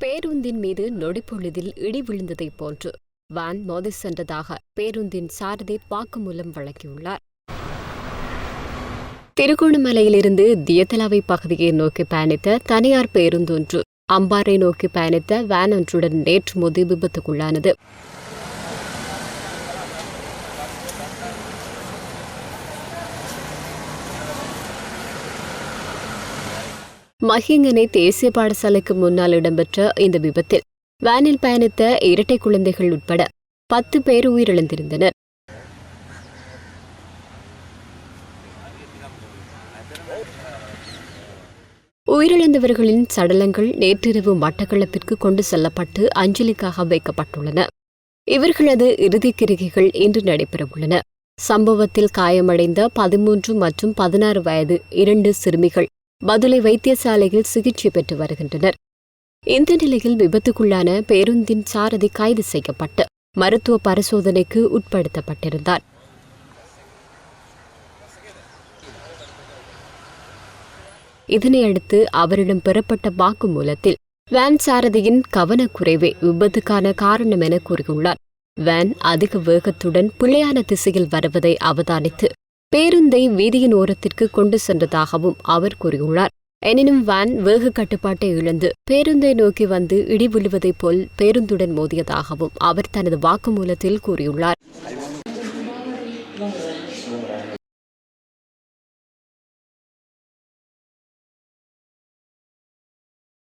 பேருந்தின் மீது நொடிப்பொழுதில் இடி விழுந்ததைப் போன்று வான் மோதி சென்றதாக பேருந்தின் சாரதி வாக்குமூலம் வழங்கியுள்ளார் திருகோணமலையிலிருந்து தியத்தலாவை பகுதியை நோக்கி பயணித்த தனியார் பேருந்தொன்று அம்பாறை நோக்கி பயணித்த வேன் ஒன்றுடன் நேற்று மோதி விபத்துக்குள்ளானது. மஹிங்கனை தேசிய பாடசாலைக்கு முன்னால் இடம்பெற்ற இந்த விபத்தில் வேனில் பயணித்த இரட்டை குழந்தைகள் உட்பட பத்து பேர் உயிரிழந்திருந்தனர். உயிரிழந்தவர்களின் சடலங்கள் நேற்றிரவு மட்டக்களப்பிற்கு கொண்டு செல்லப்பட்டு அஞ்சலிக்காக வைக்கப்பட்டுள்ளன. இவர்களது இறுதிக்கிரிகைகள் இன்று நடைபெறவுள்ளன. சம்பவத்தில் காயமடைந்த பதிமூன்று மற்றும் பதினாறு வயது இரண்டு சிறுமிகள் மதுரை வைத்தியசாலையில் சிகிச்சை பெற்று வருகின்றனர். இந்த நிலையில் விபத்துக்குள்ளான பேருந்தின் சாரதி கைது செய்யப்பட்டு மருத்துவ பரிசோதனைக்கு உட்படுத்தப்பட்டிருந்தார். இதனையடுத்து அவரிடம் பெறப்பட்ட வாக்குமூலத்தில் வேன் சாரதியின் கவனக்குறைவே விபத்துக்கான காரணம் என கூறியுள்ளார். வேன் அதிக வேகத்துடன் பிழையான திசையில் வருவதை அவதானித்து பேருந்தை வீதியின் ஓரத்திற்கு கொண்டு சென்றதாகவும் அவர் கூறியுள்ளார். எனினும் வேன் வேக கட்டுப்பாட்டை இழந்து பேருந்தை நோக்கி வந்து இடி விழுவதைப் போல் பேருந்துடன் மோதியதாகவும் அவர் தனது வாக்குமூலத்தில் கூறியுள்ளார்.